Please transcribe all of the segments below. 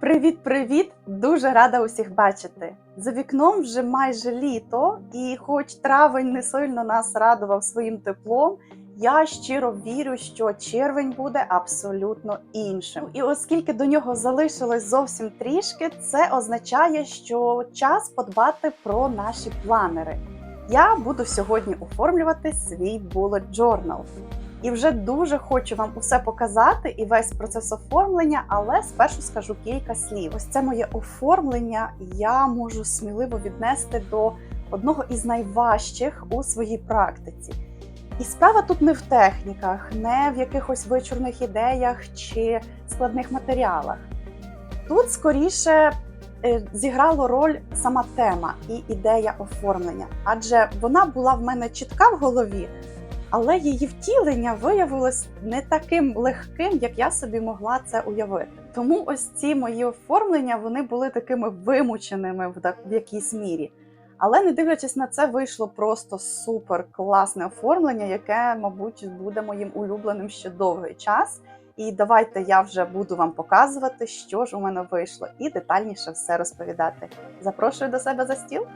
Привіт-привіт! Дуже рада усіх бачити. За вікном вже майже літо, і хоч травень не сильно нас радував своїм теплом, я щиро вірю, що червень буде абсолютно іншим. І оскільки до нього залишилось зовсім трішки, це означає, що час подбати про наші планери. Я буду сьогодні оформлювати свій bullet journal. І вже дуже хочу вам усе показати і весь процес оформлення, але спершу скажу кілька слів. Ось це моє оформлення я можу сміливо віднести до одного із найважчих у своїй практиці. І справа тут не в техніках, не в якихось вичурних ідеях чи складних матеріалах. Тут скоріше е, зіграло роль сама тема і ідея оформлення, адже вона була в мене чітка в голові, але її втілення виявилось не таким легким, як я собі могла це уявити. Тому ось ці мої оформлення вони були такими вимученими в, якійсь мірі. Але не дивлячись на це, вийшло просто супер класне оформлення, яке, мабуть, буде моїм улюбленим ще довгий час. І давайте я вже буду вам показувати, що ж у мене вийшло, і детальніше все розповідати. Запрошую до себе за стіл.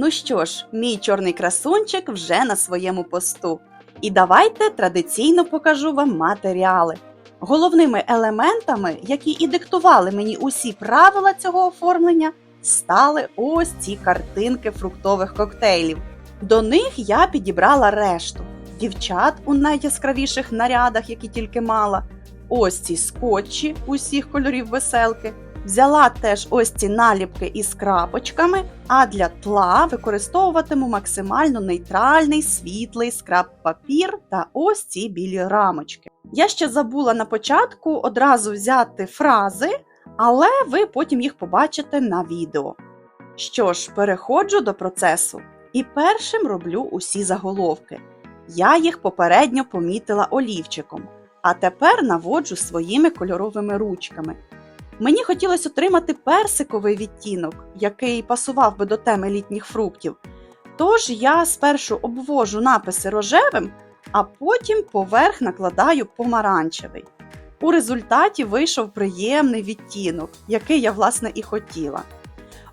Ну що ж, мій чорний красунчик вже на своєму посту. І давайте традиційно покажу вам матеріали. Головними елементами, які і диктували мені усі правила цього оформлення, стали ось ці картинки фруктових коктейлів. До них я підібрала решту дівчат у найяскравіших нарядах, які тільки мала. Ось ці скотчі усіх кольорів веселки. Взяла теж ось ці наліпки із крапочками, а для тла використовуватиму максимально нейтральний світлий скраб-папір та ось ці білі рамочки. Я ще забула на початку одразу взяти фрази, але ви потім їх побачите на відео. Що ж, переходжу до процесу. І першим роблю усі заголовки. Я їх попередньо помітила олівчиком, а тепер наводжу своїми кольоровими ручками. Мені хотілося отримати персиковий відтінок, який пасував би до теми літніх фруктів. Тож я спершу обвожу написи рожевим, а потім поверх накладаю помаранчевий. У результаті вийшов приємний відтінок, який я власне і хотіла.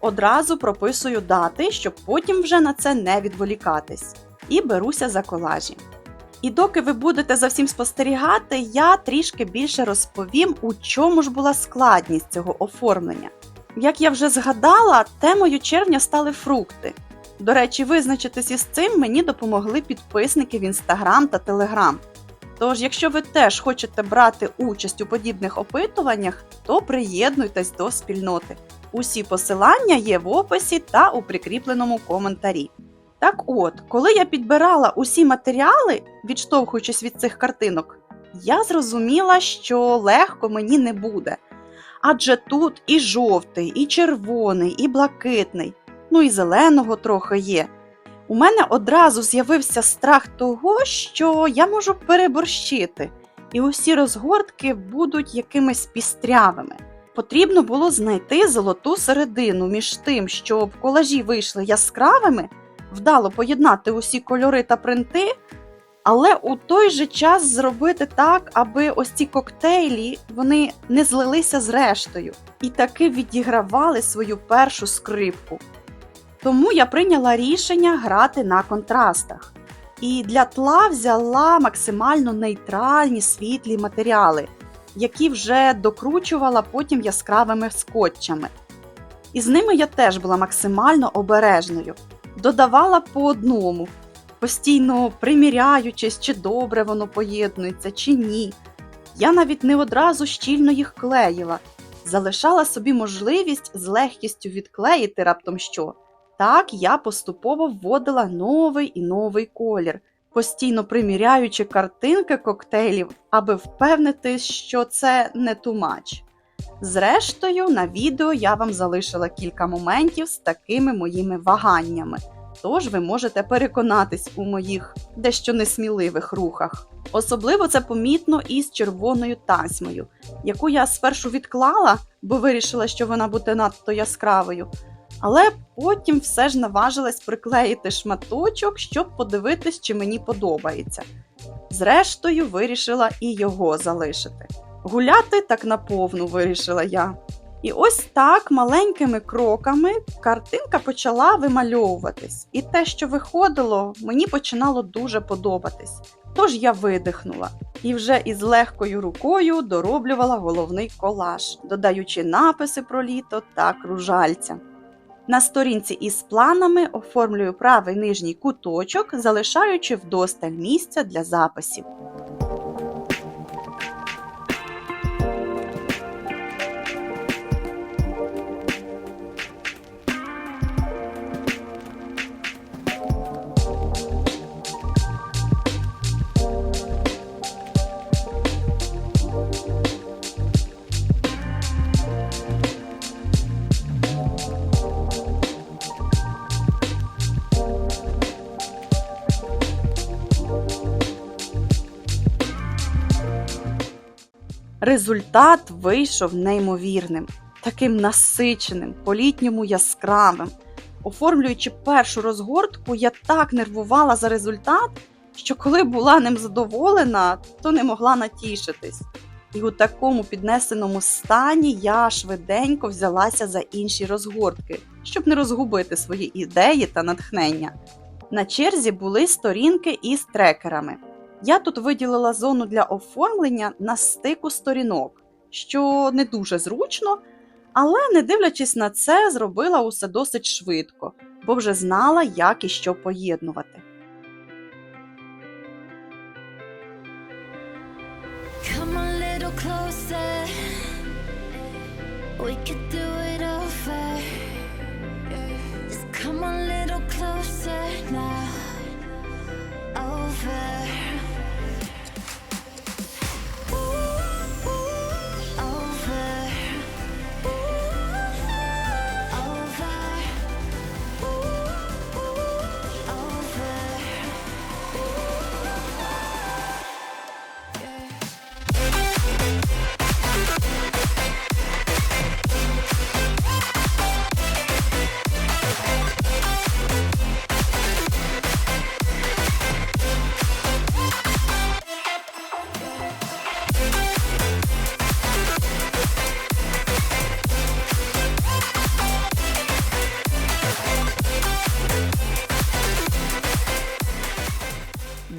Одразу прописую дати, щоб потім вже на це не відволікатись, і беруся за колажі. І доки ви будете за всім спостерігати, я трішки більше розповім, у чому ж була складність цього оформлення. Як я вже згадала, темою червня стали фрукти. До речі, визначитись із цим мені допомогли підписники в інстаграм та телеграм. Тож, якщо ви теж хочете брати участь у подібних опитуваннях, то приєднуйтесь до спільноти. Усі посилання є в описі та у прикріпленому коментарі. Так от, коли я підбирала усі матеріали, відштовхуючись від цих картинок, я зрозуміла, що легко мені не буде. Адже тут і жовтий, і червоний, і блакитний, ну і зеленого трохи є. У мене одразу з'явився страх того, що я можу переборщити, і усі розгортки будуть якимись пістрявими. Потрібно було знайти золоту середину між тим, щоб колажі вийшли яскравими, вдало поєднати усі кольори та принти, але у той же час зробити так, аби ось ці коктейлі вони не злилися з рештою і таки відігравали свою першу скрипку. Тому я прийняла рішення грати на контрастах. І для тла взяла максимально нейтральні світлі матеріали, які вже докручувала потім яскравими скотчами. І з ними я теж була максимально обережною. Додавала по одному, постійно приміряючись, чи добре воно поєднується, чи ні. Я навіть не одразу щільно їх клеїла, залишала собі можливість з легкістю відклеїти раптом що. Так я поступово вводила новий і новий колір, постійно приміряючи картинки коктейлів, аби впевнитись, що це не тумач. Зрештою, на відео я вам залишила кілька моментів з такими моїми ваганнями, тож ви можете переконатись у моїх дещо несміливих рухах. Особливо це помітно із червоною тасьмою, яку я спершу відклала, бо вирішила, що вона буде надто яскравою. Але потім все ж наважилась приклеїти шматочок, щоб подивитись, чи мені подобається. Зрештою, вирішила і його залишити. Гуляти так наповну, вирішила я. І ось так маленькими кроками картинка почала вимальовуватись, і те, що виходило, мені починало дуже подобатись. Тож я видихнула і вже із легкою рукою дороблювала головний колаж, додаючи написи про літо та кружальця. На сторінці із планами оформлюю правий нижній куточок, залишаючи вдосталь місця для записів. Результат вийшов неймовірним, таким насиченим, по-літньому яскравим. Оформлюючи першу розгортку, я так нервувала за результат, що коли була ним задоволена, то не могла натішитись. І у такому піднесеному стані я швиденько взялася за інші розгортки, щоб не розгубити свої ідеї та натхнення. На черзі були сторінки із трекерами. Я тут виділила зону для оформлення на стику сторінок, що не дуже зручно, але, не дивлячись на це, зробила усе досить швидко, бо вже знала, як і що поєднувати. Come a little closer. Now. Over.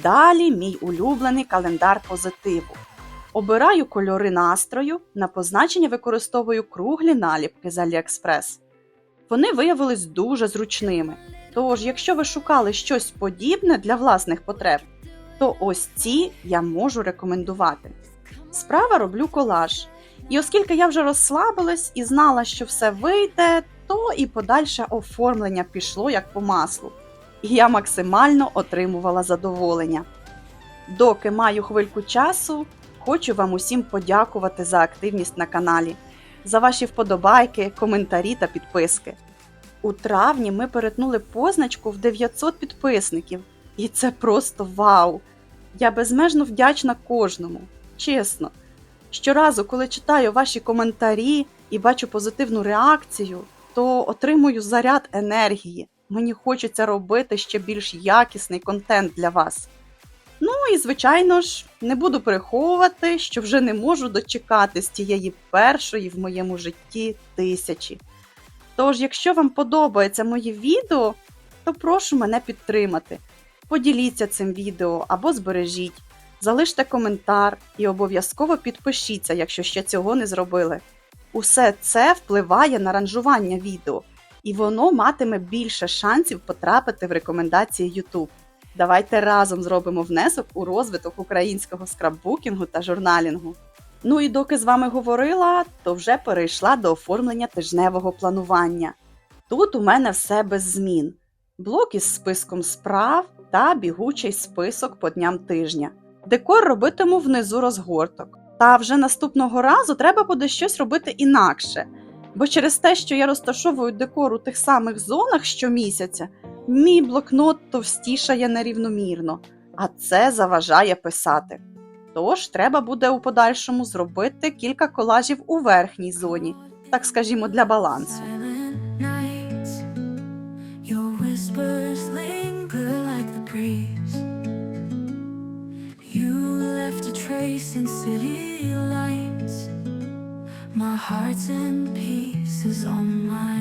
Далі мій улюблений календар позитиву. Обираю кольори настрою, на позначення використовую круглі наліпки з AliExpress. Вони виявились дуже зручними. Тож, якщо ви шукали щось подібне для власних потреб, то ось ці я можу рекомендувати. Справа роблю колаж. І оскільки я вже розслабилась і знала, що все вийде, то і подальше оформлення пішло як по маслу і я максимально отримувала задоволення. Доки маю хвильку часу, хочу вам усім подякувати за активність на каналі, за ваші вподобайки, коментарі та підписки. У травні ми перетнули позначку в 900 підписників, і це просто вау! Я безмежно вдячна кожному, чесно. Щоразу, коли читаю ваші коментарі і бачу позитивну реакцію, то отримую заряд енергії. Мені хочеться робити ще більш якісний контент для вас. Ну і, звичайно ж, не буду переховувати, що вже не можу дочекатись тієї першої в моєму житті тисячі. Тож, якщо вам подобається моє відео, то прошу мене підтримати. Поділіться цим відео або збережіть, залиште коментар і обов'язково підпишіться, якщо ще цього не зробили. Усе це впливає на ранжування відео і воно матиме більше шансів потрапити в рекомендації YouTube. Давайте разом зробимо внесок у розвиток українського скраббукінгу та журналінгу. Ну і доки з вами говорила, то вже перейшла до оформлення тижневого планування. Тут у мене все без змін: блок із списком справ та бігучий список по дням тижня. Декор робитиму внизу розгорток. Та вже наступного разу треба буде щось робити інакше. Бо через те, що я розташовую декор у тих самих зонах щомісяця, мій блокнот товстішає нерівномірно, а це заважає писати. Тож треба буде у подальшому зробити кілька колажів у верхній зоні, так скажімо, для балансу. A trace in city Pieces on my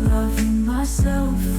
Loving myself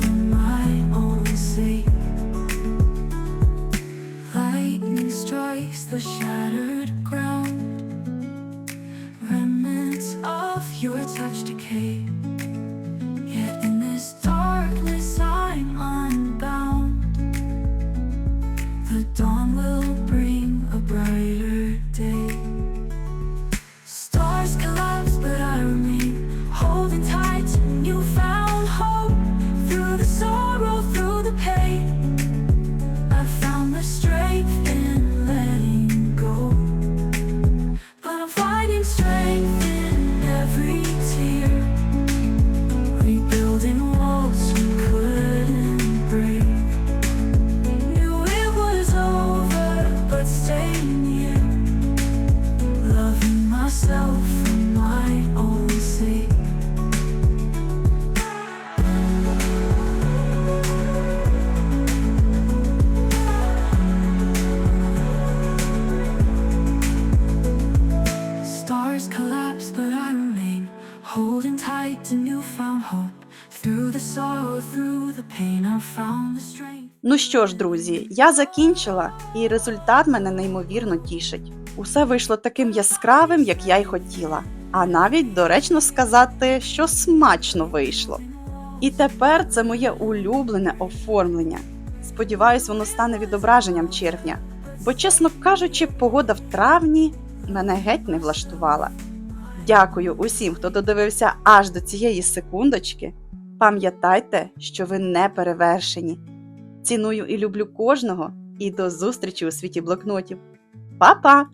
Ну що ж, друзі, я закінчила, і результат мене неймовірно тішить. Усе вийшло таким яскравим, як я й хотіла. А навіть доречно сказати, що смачно вийшло. І тепер це моє улюблене оформлення. Сподіваюсь, воно стане відображенням червня, бо, чесно кажучи, погода в травні мене геть не влаштувала. Дякую усім, хто додивився аж до цієї секундочки. Пам'ятайте, що ви не перевершені. Ціную і люблю кожного, і до зустрічі у світі блокнотів. Па-па!